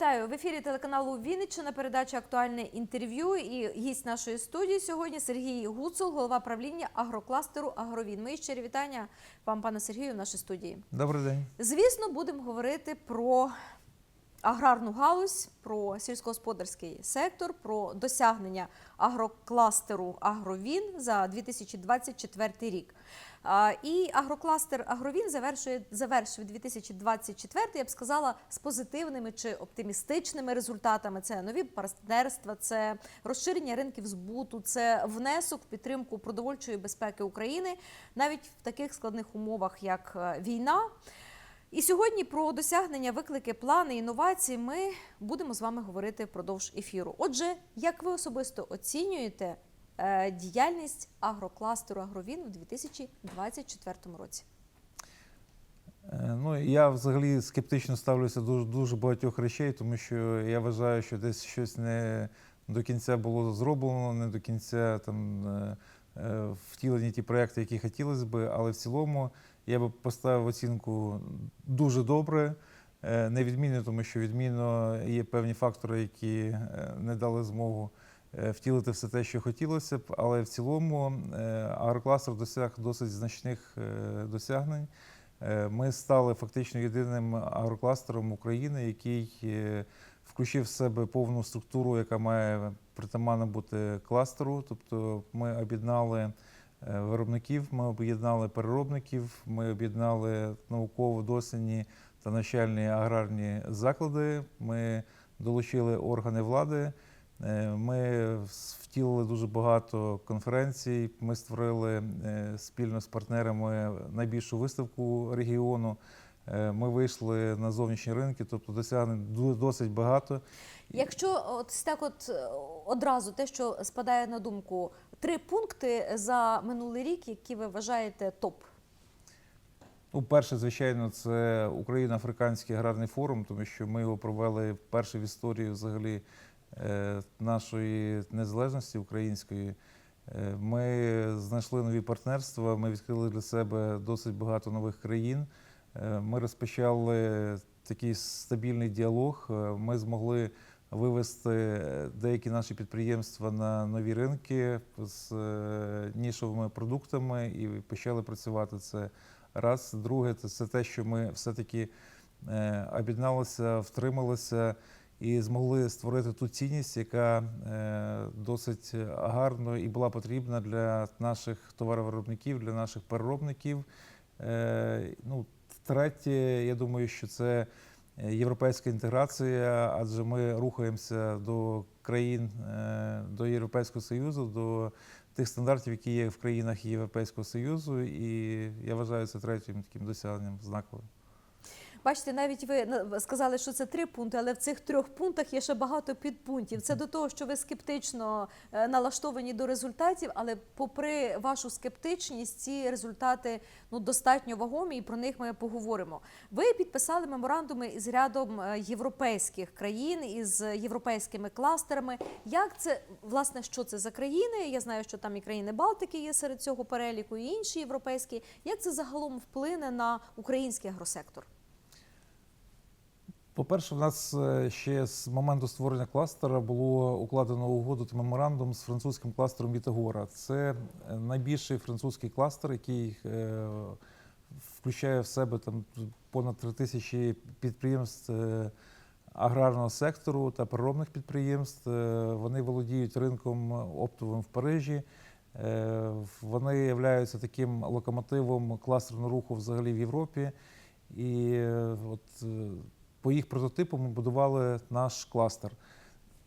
Вітаю в ефірі телеканалу Вінниччина. Передача актуальне інтерв'ю. І гість нашої студії сьогодні Сергій Гуцул, голова правління агрокластеру Агровін. Мої щирі вітання вам, пане Сергію, в нашій студії. Добрий день. Звісно, будемо говорити про аграрну галузь, про сільськогосподарський сектор, про досягнення агрокластеру Агровін за 2024 рік. І агрокластер Агровін завершує завершив 2024, я б сказала, з позитивними чи оптимістичними результатами. Це нові партнерства, це розширення ринків збуту, це внесок в підтримку продовольчої безпеки України, навіть в таких складних умовах, як е, війна. І сьогодні про досягнення, виклики, плани, інновації ми будемо з вами говорити впродовж ефіру. Отже, як ви особисто оцінюєте е, діяльність агрокластеру Агровін у 2024 році? Е, Ну, я взагалі скептично ставлюся до дуже багатьох речей, тому що я вважаю, що десь щось не до кінця було зроблено, не до кінця там е, втілені ті проекти, які хотілося би. Але в цілому я би поставив оцінку дуже добре. Е, Не відмінно, тому що відмінно є певні фактори, які е, не дали змогу е, втілити все те, що хотілося б. Але в цілому агрокластер досяг досить значних досягнень. Ми стали фактично єдиним агрокластером України, який включив в себе повну структуру, яка має притаманно бути кластеру. Тобто ми об'єднали виробників, ми об'єднали переробників, ми об'єднали науково-дослідні та навчальні аграрні заклади. Ми долучили органи влади. Е, Ми втілили дуже багато конференцій. Ми створили е, спільно з партнерами найбільшу виставку регіону. Е, Ми вийшли на зовнішні ринки, тобто досягнень досить багато. Якщо от так, от е, одразу те, що спадає на думку, три пункти за минулий рік, які ви вважаєте топ. Ну, перше, звичайно, це Україно-Африканський аграрний форум, тому що ми його провели вперше в історії взагалі е, нашої незалежності української. Е, Ми знайшли нові партнерства, ми відкрили для себе досить багато нових країн. Е, Ми розпочали такий стабільний діалог. Ми змогли вивести е, деякі наші підприємства на нові ринки з е, нішовими продуктами і почали працювати це раз. Друге, це те, що ми все-таки е, об'єдналися, втрималися і змогли створити ту цінність, яка досить гарно і була потрібна для наших товаровиробників, для наших переробників. Ну, третє, я думаю, що це європейська інтеграція, адже ми рухаємося до країн е, до Європейського Союзу, до тих стандартів, які є в країнах Європейського Союзу, і я вважаю це третім таким досягненням знаковим. Бачите, навіть ви сказали, що це три пункти, але в цих трьох пунктах є ще багато підпунктів. Це до того, що ви скептично е, налаштовані до результатів, але попри вашу скептичність, ці результати ну достатньо вагомі, і про них ми поговоримо. Ви підписали меморандуми із рядом е, європейських країн із європейськими кластерами. Як це власне що це за країни? Я знаю, що там і країни Балтики є серед цього переліку, і інші європейські. Як це загалом вплине на український агросектор? По-перше, в нас е, ще з моменту створення кластера було укладено угоду та меморандум з французьким кластером Вітагора. Це е, найбільший французький кластер, який е, включає в себе там понад три тисячі підприємств аграрного сектору та переробних підприємств. Вони володіють ринком оптовим в Парижі. Вони являються таким локомотивом кластерного руху взагалі в Європі. І от по їх прототипу ми будували наш кластер.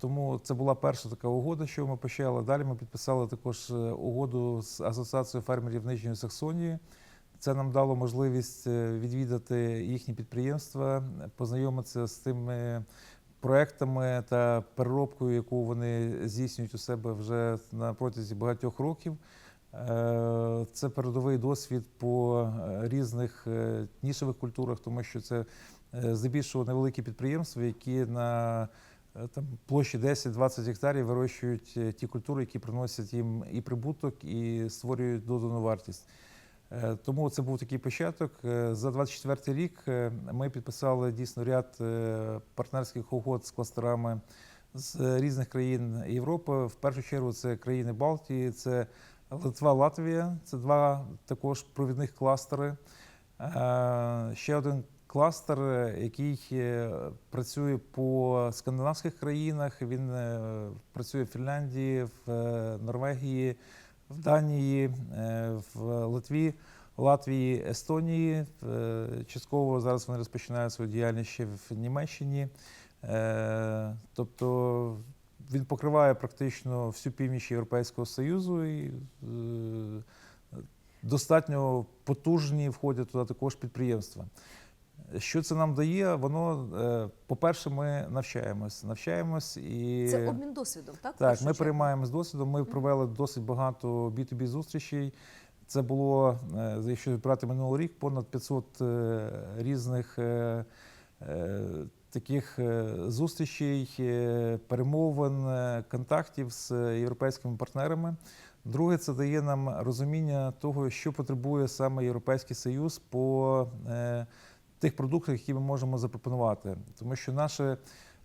Тому це була перша така угода, що ми почали. Далі ми підписали також е, угоду з Асоціацією фермерів Нижньої Саксонії. Це нам дало можливість е, відвідати їхні підприємства, познайомитися з тими проектами та переробкою, яку вони здійснюють у себе вже на протязі багатьох років. Е, Це передовий досвід по різних нішевих культурах, тому що це здебільшого невеликі підприємства, які на е, там, площі 10-20 гектарів вирощують е, ті культури, які приносять їм і прибуток, і створюють додану вартість. Е, Тому це був такий початок. Е, За 24 рік е, ми підписали дійсно ряд е, партнерських угод з кластерами з різних країн Європи. В першу чергу це країни Балтії, це Литва, Латвія. Це два також провідних кластери. Е, Ще один кластер, е, який е, працює по скандинавських країнах. Він е, працює в Фінляндії, в Норвегії, в Данії, в Литві, Латвії, Естонії. Частково зараз вони розпочинають свою діяльність ще в Німеччині. Тобто він покриває практично всю північ Європейського Союзу і достатньо потужні входять туди також підприємства. Що це нам дає? Воно, е, по-перше, ми навчаємось. Навчаємось і Це обмін досвідом, так? так, ми чергу? переймаємось досвідом. Ми провели досить багато B2B зустрічей. Це було, е, якщо брати минулий рік, понад 500 е, різних таких зустрічей, перемовин, контактів з європейськими партнерами. Друге, це дає нам розуміння того, що потребує саме Європейський Союз по тих продуктах, які ми можемо запропонувати. Тому що наше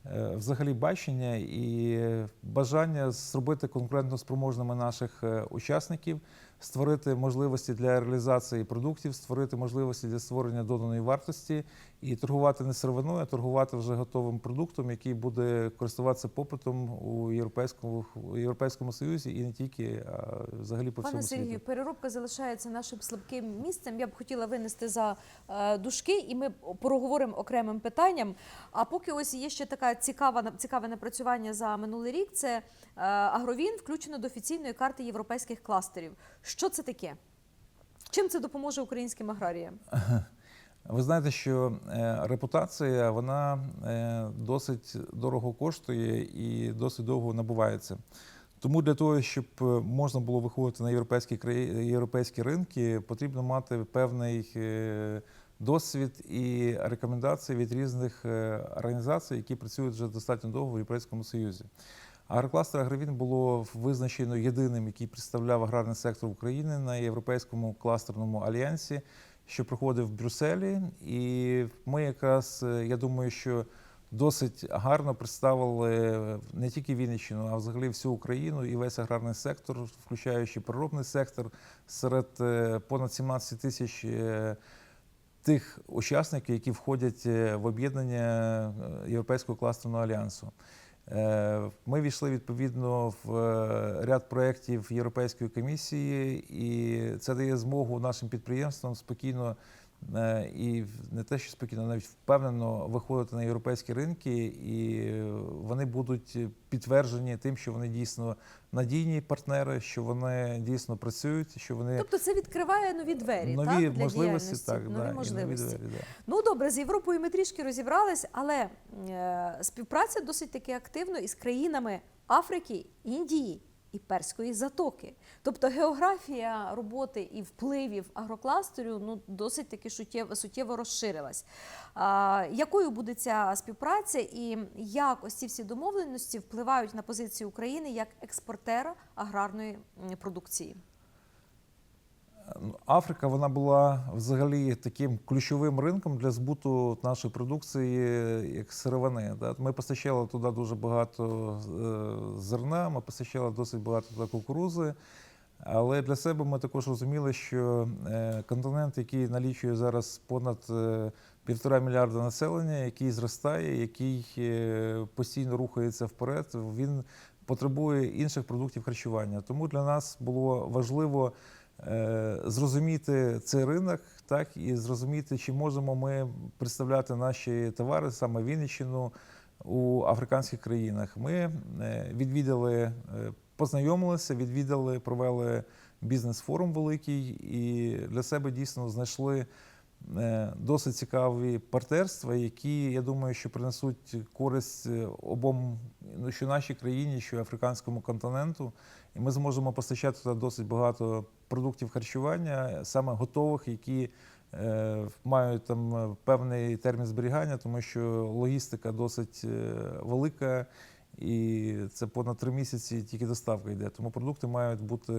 е, взагалі бачення і бажання зробити конкурентно спроможними наших е, учасників, створити можливості для реалізації продуктів, створити можливості для створення доданої вартості і торгувати не сировиною, а торгувати вже готовим продуктом, який буде користуватися попитом у європейському у європейському союзі і не тільки, а взагалі по Пане всьому Сергію, світу. переробка залишається нашим слабким місцем. Я б хотіла винести за е, дужки, і ми проговоримо окремим питанням. А поки ось є ще така цікава цікаве напрацювання за минулий рік. Це е, агровін включено до офіційної карти європейських кластерів. Що це таке? Чим це допоможе українським аграріям? Ви знаєте, що е, репутація вона е, досить дорого коштує і досить довго набувається. Тому для того, щоб е, можна було виходити на європейські європейські ринки, потрібно мати певний досвід і рекомендації від різних організацій, які працюють вже достатньо довго в Європейському Союзі. Агрокластер Агровін було визначено єдиним, який представляв аграрний сектор України на європейському кластерному альянсі, що проходив в Брюсселі. І ми якраз, е, я думаю, що досить гарно представили не тільки Вінниччину, а взагалі всю Україну і весь аграрний сектор, включаючи переробний сектор, серед е, понад 17 тисяч е, тих учасників, які входять е, в об'єднання е, Європейського кластерного альянсу. Е, Ми війшли відповідно в е, ряд проєктів Європейської комісії, і це дає змогу нашим підприємствам спокійно і не те, що спокійно, навіть впевнено виходити на європейські ринки, і вони будуть підтверджені тим, що вони дійсно надійні партнери, що вони дійсно працюють, що вони Тобто це відкриває нові двері, нові так, для можливості, діяльності, так, нові да, і нові можливості. двері, да. Ну добре, з Європою ми трішки розібрались, але е, співпраця досить таки активно із країнами Африки, Індії і Перської затоки. Тобто географія роботи і впливів агрокластерів ну, досить таки суттєво, суттєво розширилась. А, якою буде ця співпраця і як ось ці всі домовленості впливають на позицію України як експортера аграрної продукції? Африка вона була взагалі таким ключовим ринком для збуту нашої продукції як сировини. Ми постачали туди дуже багато е, зерна, ми постачали досить багато туди кукурузи. Але для себе ми також розуміли, що е, континент, який налічує зараз понад е, півтора мільярда населення, який зростає, який постійно рухається вперед, він потребує інших продуктів харчування. Тому для нас було важливо зрозуміти цей ринок, так і зрозуміти, чи можемо ми представляти наші товари, саме Вінниччину, у африканських країнах. Ми е, відвідали, е, познайомилися, відвідали, провели бізнес-форум великий і для себе дійсно знайшли е, досить цікаві партнерства, які, я думаю, що принесуть користь е, обом, ну, що нашій країні, що африканському континенту. І ми зможемо постачати туди досить багато продуктів харчування, саме готових, які е, мають там е, певний термін зберігання, тому що логістика досить е, велика. І це понад три місяці тільки доставка йде. Тому продукти мають бути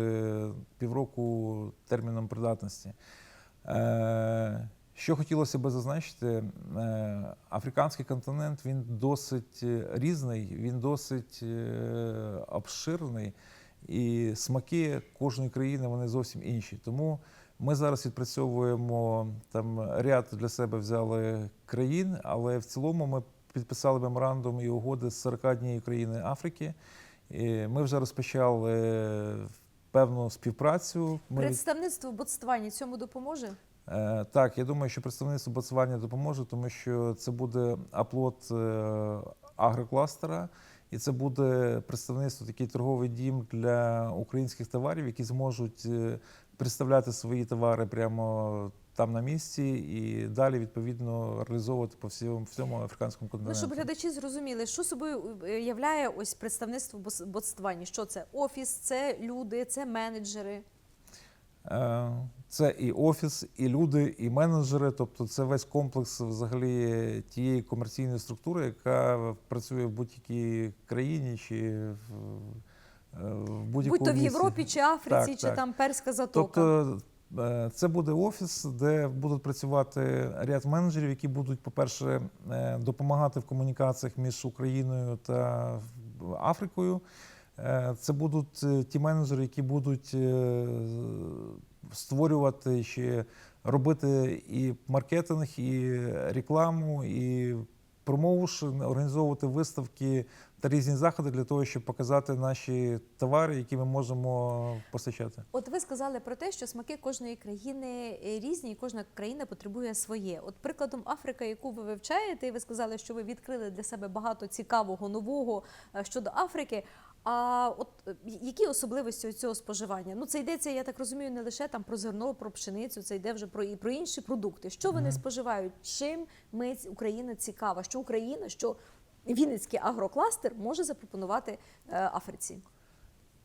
півроку терміном придатності. Е, Що хотілося би зазначити, е, африканський континент він досить е, різний, він досить обширний, і смаки кожної країни вони зовсім інші. Тому ми зараз відпрацьовуємо там ряд для себе взяли країн, але в цілому ми підписали меморандум і угоди з 41 країни Африки. Ми вже розпочали певну співпрацю. Ми Представництво в Ботсвані цьому допоможе? Е, Так, я думаю, що представництво Ботсвані допоможе, тому що це буде аплод е, агрокластера, і це буде представництво такий торговий дім для українських товарів, які зможуть е, представляти свої товари прямо там на місці і далі відповідно реалізовувати по всьому всьому африканському Ну, щоб глядачі зрозуміли, що собою е, являє ось представництво в Ботсвані? Що це? Офіс, це люди, це менеджери. Е, Це і офіс, і люди, і менеджери. Тобто, це весь комплекс взагалі тієї комерційної структури, яка працює в будь-якій країні чи в, е, в будь-якому Будь то в. Європі, чи Африці, Так, чи так. там Перська затока. Тобто це буде офіс, де будуть працювати ряд менеджерів, які будуть, по-перше, е, допомагати в комунікаціях між Україною та Африкою. Е, Це будуть е, ті менеджери, які будуть е, створювати ще робити і маркетинг, і рекламу, і промоушен, організовувати виставки та різні заходи для того, щоб показати наші товари, які ми можемо постачати. От ви сказали про те, що смаки кожної країни різні, і кожна країна потребує своє. От прикладом Африка, яку ви вивчаєте, і ви сказали, що ви відкрили для себе багато цікавого нового е, щодо Африки. А от е, які особливості цього споживання? Ну це йдеться, я так розумію, не лише там про зерно, про пшеницю, це йде вже про і про інші продукти. Що вони споживають? Чим ми Україна цікава? Що Україна, що Вінницький агрокластер може запропонувати е, Африці?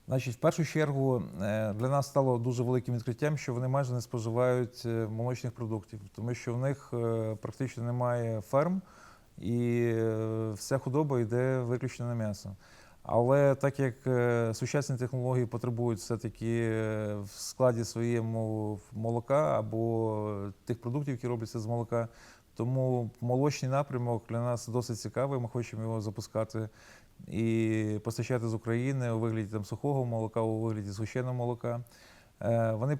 Значить, в першу чергу е, для нас стало дуже великим відкриттям, що вони майже не споживають е, молочних продуктів, тому що в них практично немає ферм, і вся худоба йде виключно на м'ясо. Але так як е, сучасні технології потребують все-таки е, в складі своєму молока або тих продуктів, які робляться з молока, тому молочний напрямок для нас досить цікавий. Ми хочемо його запускати і постачати з України у вигляді там, сухого молока, у вигляді згущеного молока. Е, Вони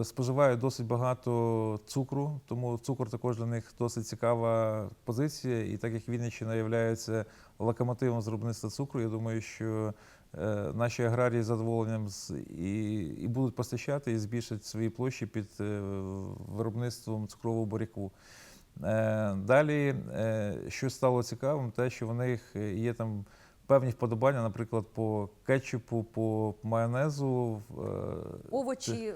е, споживають досить багато цукру, тому цукор також для них досить цікава позиція. І так як Вінниччина є локомотивом з виробництва цукру, я думаю, що е, наші аграрії з задоволенням і, і будуть постачати і збільшать свої площі під виробництвом цукрового буряку. Далі, що стало цікавим, те, що в них є там певні вподобання, наприклад, по кетчупу, по майонезу. е, Овочі,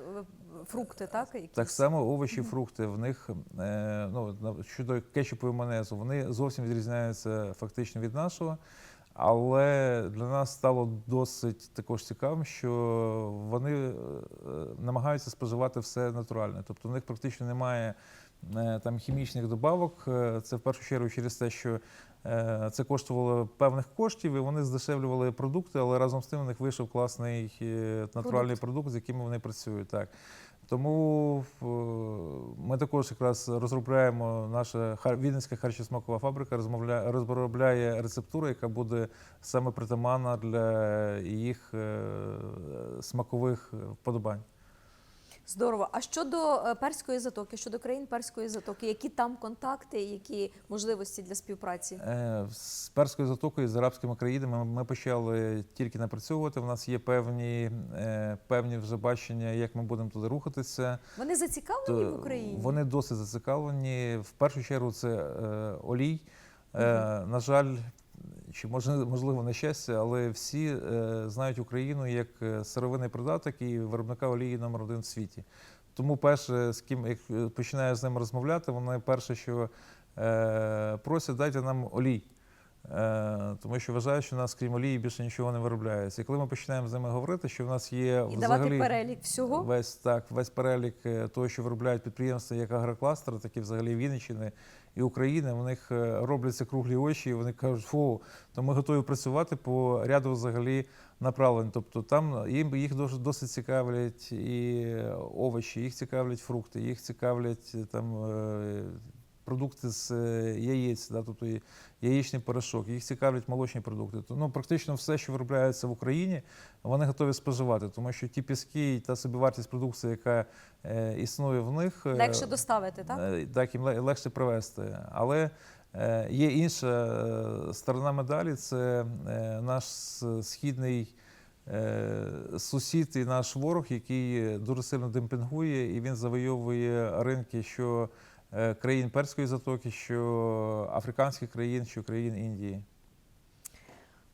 фрукти, так? Якісь? Так само овочі, фрукти. В них е, ну, щодо кетчупу і майонезу, вони зовсім відрізняються фактично від нашого. Але для нас стало досить також цікавим, що вони е, намагаються споживати все натуральне. Тобто в них практично немає там хімічних добавок. Це в першу чергу через те, що це коштувало певних коштів, і вони здешевлювали продукти, але разом з тим у них вийшов класний е, натуральний продукт, з яким вони працюють. Так. Тому е, ми також якраз розробляємо наша Вінницька харчосмакова фабрика розробляє рецептуру, яка буде саме притаманна для їх е, смакових вподобань. Здорово. А щодо е, перської затоки, щодо країн перської затоки, які там контакти, які можливості для співпраці? Е, З перською затокою, з арабськими країнами ми почали тільки напрацьовувати. У нас є певні, е, певні вже бачення, як ми будемо туди рухатися. Вони зацікавлені То в Україні? Вони досить зацікавлені. В першу чергу це олій. Е, на жаль, чи можливо на щастя, але всі е, знають Україну як е, сировинний придаток і виробника олії номер один в світі. Тому перше, з ким як е, починаю з ними розмовляти, вони перше, що просять, дайте нам олій. Е, Тому що вважаю, що в нас крім олії більше нічого не виробляється. І коли ми починаємо з ними говорити, що в нас є І взагалі перелік всього. весь так, весь перелік е, того, що виробляють підприємства, як агрокластер, так і взагалі Вінниччини і України. В них е, робляться круглі очі, і вони кажуть, фу, то ми готові працювати по ряду взагалі направлень. Тобто там їм їх досить цікавлять і овочі, їх цікавлять фрукти, їх цікавлять там. Продукти з е, яєць, да, тобто яєчний порошок, їх цікавлять молочні продукти. То, ну, практично все, що виробляється в Україні, вони готові споживати, тому що ті піски і та собівартість продукції, яка е, існує в них, е, Легше доставити, так? Е, Так, їм легше привезти. Але е, є інша е, сторона медалі це е, наш східний сусід і наш ворог, який дуже сильно демпінгує, і він завойовує ринки, що країн Перської затоки, що африканських країн, що країн Індії.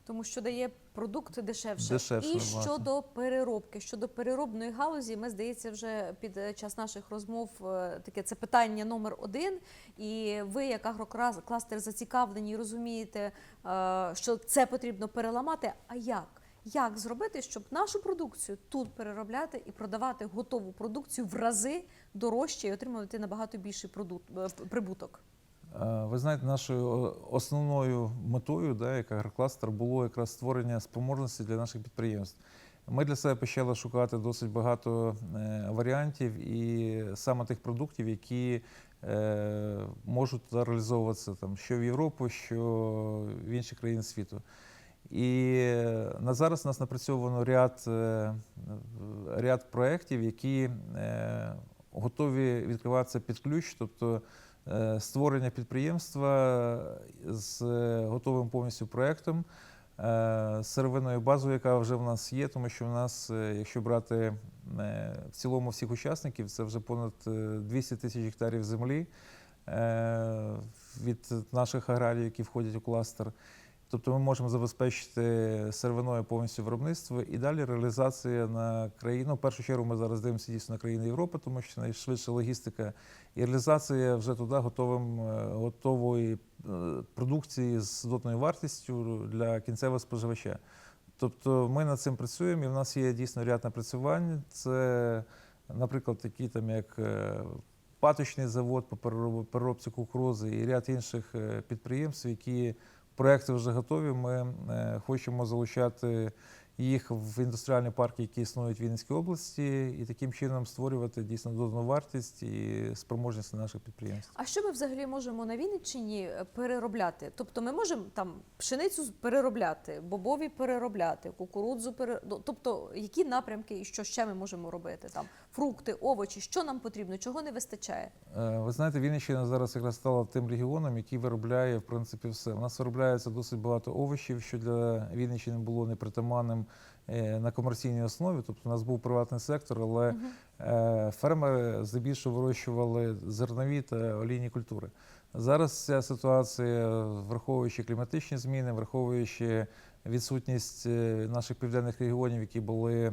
Тому що дає продукти дешевше. Дешевше, і власне. щодо переробки, щодо переробної галузі, ми здається, вже під е, час наших розмов е, таке це питання номер один. І ви, як агрокластер, зацікавлені розумієте, е, що це потрібно переламати. А як? Як зробити, щоб нашу продукцію тут переробляти і продавати готову продукцію в рази дорожче і отримувати набагато більший е, прибуток? Е, Ви знаєте, нашою основною метою, да, як агрокластер, було якраз створення спроможності для наших підприємств. Ми для себе почали шукати досить багато е, варіантів і саме тих продуктів, які е, можуть реалізовуватися там що в Європу, що в інші країни світу. І на зараз у нас напрацьовано ряд, е, ряд проєктів, які е, готові відкриватися під ключ, тобто е, створення підприємства з готовим повністю проєктом, сировинною базою, яка вже в нас є, тому що в нас, якщо брати в цілому всіх учасників, це вже понад е, 200 тисяч гектарів землі від наших аграріїв, які входять у кластер. Тобто ми можемо забезпечити сировиною повністю виробництво і далі реалізація на країну. В першу чергу ми зараз дивимося дійсно на країни Європи, тому що найшвидша логістика і реалізація вже туди готовим, е, готової е, продукції з додатною вартістю для кінцевого споживача. Тобто ми над цим працюємо, і в нас є дійсно ряд напрацювань. Це, наприклад, такі там як е, паточний завод по перероб- переробці кукурузи і ряд інших підприємств, які проекти вже готові. Ми е, хочемо залучати їх в індустріальні парки, які існують в Вінницькій області, і таким чином створювати дійсно додану вартість і спроможність наших підприємств. А що ми взагалі можемо на Вінниччині е, переробляти? Тобто ми можемо там пшеницю переробляти, бобові переробляти, кукурудзу пере... ну, Тобто, які напрямки і що ще ми можемо робити? Там фрукти, овочі, що нам потрібно, чого не вистачає? Е, Ви знаєте, Вінниччина зараз якраз стала тим регіоном, який виробляє в принципі все. У нас виробляється досить багато овочів, що для Вінниччини було непритаманним е, на комерційній основі. Тобто у нас був приватний сектор, але е, фермери здебільшого вирощували зернові та олійні культури. Зараз ця ситуація, враховуючи кліматичні зміни, враховуючи відсутність е, наших південних регіонів, які були е,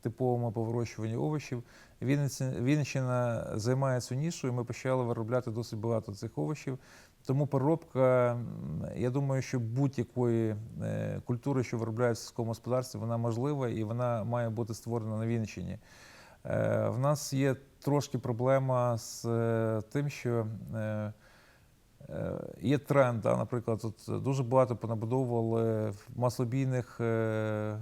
типовими по вирощуванню овочів, Вінниччина займає цю нішу, і ми почали виробляти досить багато цих овочів. Тому переробка, я думаю, що будь-якої е, культури, що виробляється в сільському господарстві, вона можлива і вона має бути створена на Вінниччині. В нас є трошки проблема з тим, що є тренд, да, наприклад, тут дуже багато понабудовували маслобійних е, е,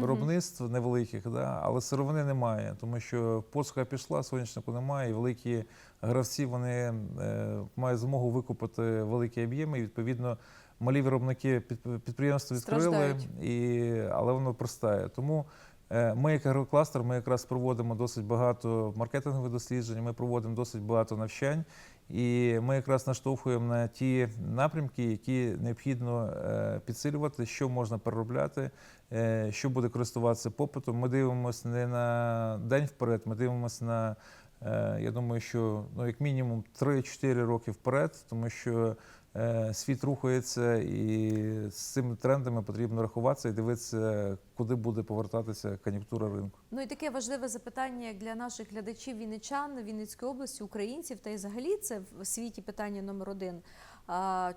виробництв невеликих, да, але сировини немає, тому що посуха пішла, сонячнику немає, і великі гравці вони е, мають змогу викупити великі об'єми, і відповідно малі виробники підприємства відкрили, і, але воно простає. Тому е, ми, як агрокластер, ми якраз проводимо досить багато маркетингових досліджень, ми проводимо досить багато навчань. І ми якраз наштовхуємо на ті напрямки, які необхідно е, підсилювати, що можна переробляти, е, що буде користуватися попитом. Ми дивимося не на день вперед, ми дивимося на, е, я думаю, що ну, як мінімум 3-4 роки вперед, тому що світ рухається, і з цими трендами потрібно рахуватися і дивитися, куди буде повертатися кон'юнктура ринку. Ну і таке важливе запитання як для наших глядачів вінничан, Вінницької області, українців та й взагалі це в світі питання номер один.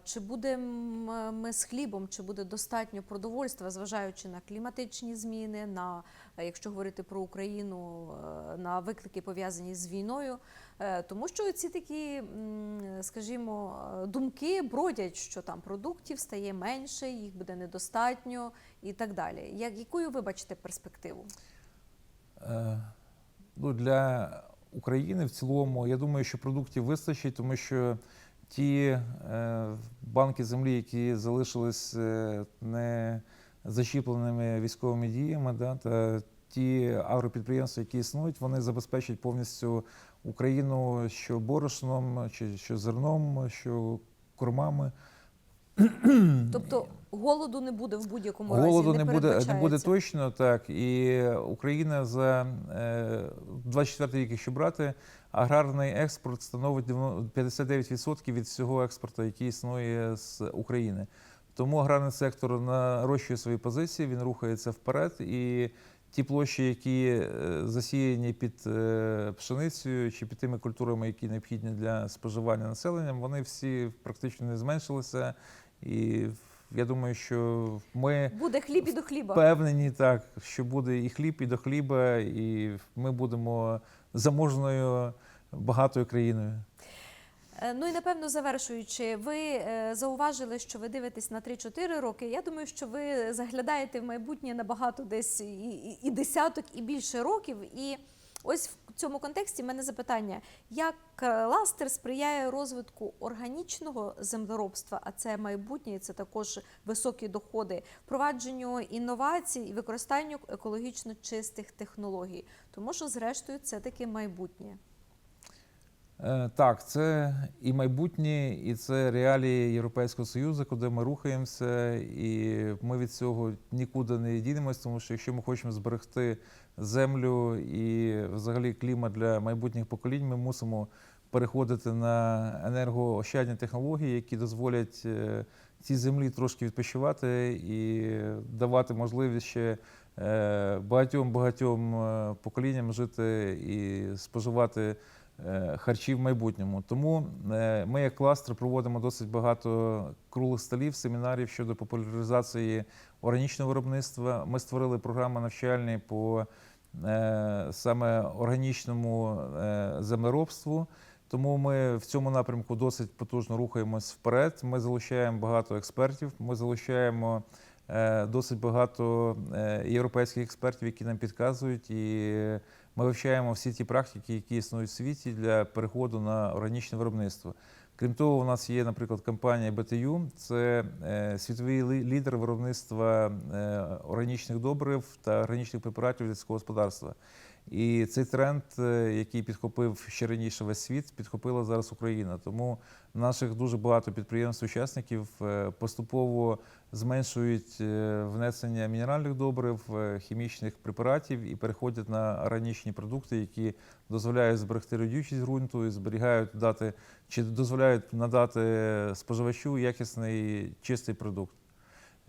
Чи будемо ми з хлібом, чи буде достатньо продовольства, зважаючи на кліматичні зміни, на якщо говорити про Україну, е, на виклики пов'язані з війною, Е, тому що ці такі, скажімо, думки бродять, що там продуктів стає менше, їх буде недостатньо і так далі. Як якою ви бачите перспективу? Е, Ну, для України в цілому, я думаю, що продуктів вистачить, тому що ті е, банки землі, які залишились е, не зачіпленими військовими діями, да, та ті агропідприємства, які існують, вони забезпечать повністю Україну що борошном, чи що зерном, що кормами. Тобто голоду не буде в будь-якому разі. Голоду не, буде, не буде точно так. І Україна за е, 24 рік, якщо брати, аграрний експорт становить 59% від всього експорту, який існує з України. Тому аграрний сектор нарощує свої позиції, він рухається вперед. І ті площі, які е, засіяні під е, пшеницею чи під тими культурами, які необхідні для споживання населенням, вони всі практично не зменшилися. І я думаю, що ми Буде хліб і до хліба. впевнені так, що буде і хліб, і до хліба, і ми будемо заможною багатою країною. Е, Ну і напевно завершуючи, ви е, зауважили, що ви дивитесь на 3-4 роки. Я думаю, що ви заглядаєте в майбутнє набагато десь і, і, і десяток, і більше років. І ось в цьому контексті в мене запитання: як кластер сприяє розвитку органічного землеробства, а це майбутнє, це також високі доходи, впровадженню інновацій і використанню екологічно чистих технологій, тому що, зрештою, це таки майбутнє. Е, Так, це і майбутнє, і це реалії Європейського Союзу, куди ми рухаємося, і ми від цього нікуди не дінемось, тому що якщо ми хочемо зберегти землю і взагалі клімат для майбутніх поколінь, ми мусимо переходити на енергоощадні технології, які дозволять е, цій землі трошки відпочивати і давати можливість ще е, багатьом багатьом е, поколінням жити і споживати е, харчі в майбутньому. Тому е, ми, як кластер, проводимо досить багато круглих столів, семінарів щодо популяризації органічного виробництва. Ми створили програми навчальні по е, саме органічному землеробству. Тому ми в цьому напрямку досить потужно рухаємось вперед. Ми залучаємо багато експертів. Ми залучаємо досить багато європейських експертів, які нам підказують, і ми вивчаємо всі ті практики, які існують в світі для переходу на органічне виробництво. Крім того, у нас є, наприклад, компанія BTU, це е, світовий лідер виробництва е, органічних добрив та органічних препаратів для сільського господарства. І цей тренд, е, який підхопив ще раніше весь світ, підхопила зараз Україна. Тому наших дуже багато підприємств-учасників е, поступово зменшують е, внесення мінеральних добрив, хімічних препаратів і переходять на органічні продукти, які дозволяють зберегти родючість ґрунту і зберігають дати чи дозволяють надати споживачу якісний чистий продукт.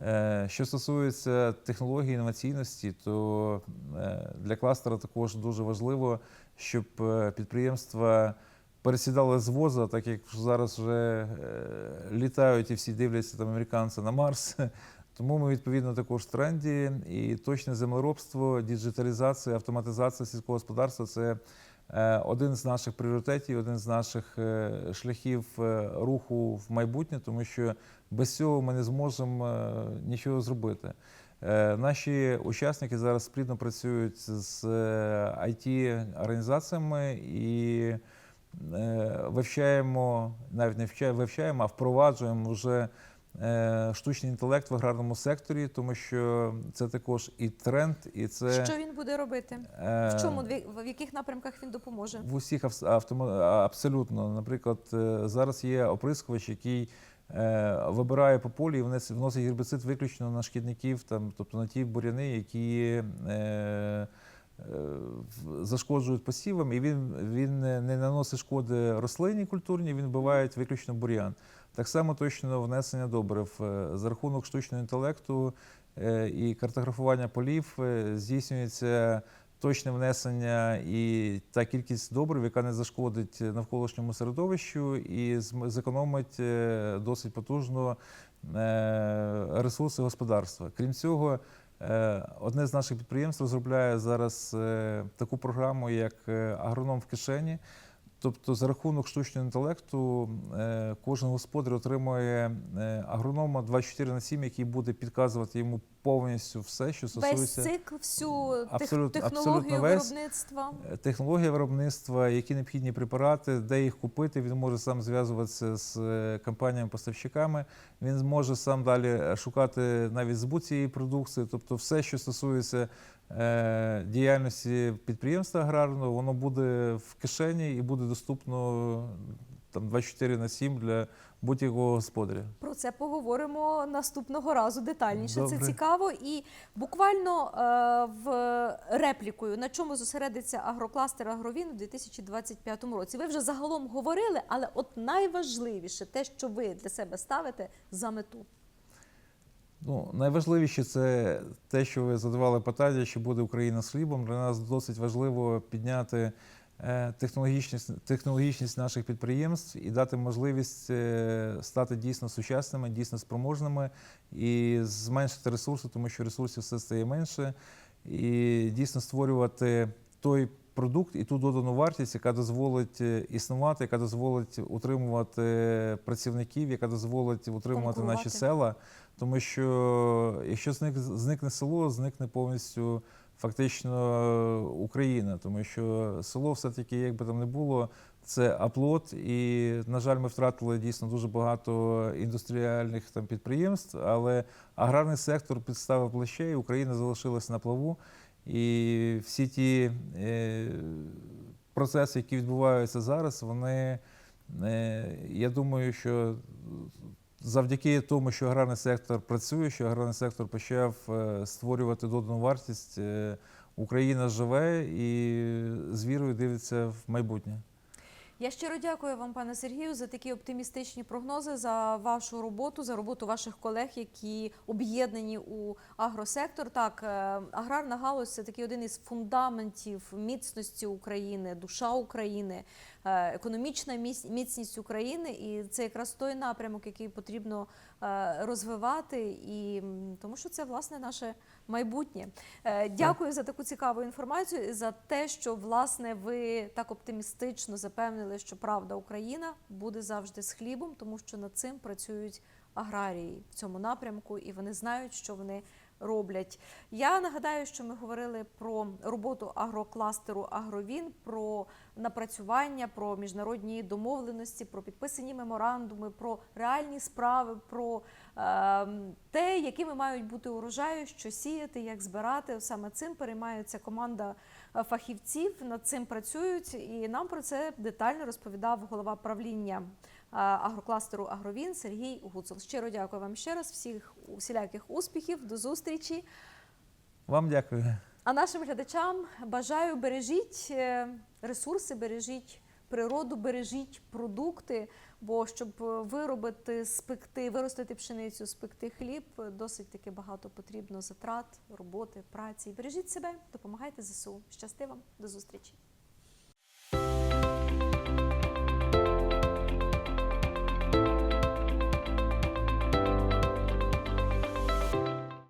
Е, Що стосується технології інноваційності, то е, для кластера також дуже важливо, щоб е, підприємства пересідали з воза, так як зараз вже літають і всі дивляться там американці на Марс. Тому ми відповідно також в тренді і точне землеробство, діджиталізація, автоматизація сільського господарства це один з наших пріоритетів, один з наших шляхів руху в майбутнє, тому що без цього ми не зможемо е, нічого зробити. Е, Наші учасники зараз плідно працюють з it організаціями і е, вивчаємо, навіть не вивчаємо, а впроваджуємо вже е, штучний інтелект в аграрному секторі, тому що це також і тренд, і це Що він буде робити? е, В чому в яких напрямках він допоможе? в усіх абсолютно. Наприклад, е, зараз є оприскувач, який е, вибирає по полі і вносить гербіцид виключно на шкідників, там, тобто на ті буряни, які е, е, зашкоджують посівам, і він, він не наносить шкоди рослині культурній, він вбиває виключно бур'ян. Так само точно внесення добрив Е, за рахунок штучного інтелекту е, і картографування полів е, здійснюється точне внесення і та кількість добрив, яка не зашкодить навколишньому середовищу і зекономить е, досить потужно е, ресурси господарства. Крім цього, е, одне з наших підприємств розробляє зараз таку програму, як агроном в кишені. Тобто, за рахунок штучного інтелекту е, кожен господар отримує е, агронома 24 на 7, який буде підказувати йому повністю все, що Весь стосується цикл, всю Абсолютно- технологію абсолютно весь. виробництва. Е, технологія виробництва, які необхідні препарати, де їх купити. Він може сам зв'язуватися з компаніями-поставщиками. Він зможе сам далі шукати навіть збут цієї продукції. Тобто, все, що стосується діяльності підприємства аграрного, воно буде в кишені і буде доступно там 24 на 7 для будь-якого господаря. Про це поговоримо наступного разу детальніше. Це цікаво. І буквально е, в реплікою, на чому зосередиться агрокластер Агровін у 2025 році. Ви вже загалом говорили, але от найважливіше те, що ви для себе ставите за мету. Ну, найважливіше це те, що ви задавали питання, чи буде Україна з хлібом. Для нас досить важливо підняти е, технологічність, технологічність наших підприємств і дати можливість е, стати дійсно сучасними, дійсно спроможними і зменшити ресурси, тому що ресурсів все стає менше, і дійсно створювати той продукт і ту додану вартість, яка дозволить е, існувати, яка дозволить утримувати працівників, яка дозволить утримувати наші села. Тому що якщо зник, зникне село, зникне повністю фактично Україна, тому що село все-таки, як би там не було, це аплот, і, на жаль, ми втратили дійсно дуже багато індустріальних там підприємств, але аграрний сектор підставив плече, і Україна залишилась на плаву. І всі ті е, процеси, які відбуваються зараз, вони, е, я думаю, що завдяки тому, що аграрний сектор працює, що аграрний сектор почав е, створювати додану вартість, е, Україна живе і з вірою дивиться в майбутнє. Я щиро дякую вам, пане Сергію, за такі оптимістичні прогнози, за вашу роботу, за роботу ваших колег, які об'єднані у агросектор. Так, е, аграрна галузь це такий один із фундаментів міцності України, душа України, економічна міцність України. І це якраз той напрямок, який потрібно е, розвивати, і тому що це власне наше майбутнє. Е, Дякую за таку цікаву інформацію і за те, що власне ви так оптимістично запевнили, що правда Україна буде завжди з хлібом, тому що над цим працюють аграрії в цьому напрямку, і вони знають, що вони роблять. Я нагадаю, що ми говорили про роботу агрокластеру Агровін, про напрацювання, про міжнародні домовленості, про підписані меморандуми, про реальні справи, про е, те, якими мають бути урожаї, що сіяти, як збирати. Саме цим переймається команда е, фахівців. Над цим працюють, і нам про це детально розповідав голова правління агрокластеру Агровін Сергій Гуцул. Щиро дякую вам ще раз. Всіх усіляких успіхів, до зустрічі. Вам дякую. А нашим глядачам бажаю бережіть е, ресурси, бережіть природу, бережіть продукти. Бо щоб виробити, спекти, виростити пшеницю, спекти хліб, досить таки багато потрібно затрат, роботи, праці. Бережіть себе, допомагайте ЗСУ. Щасти вам, до зустрічі.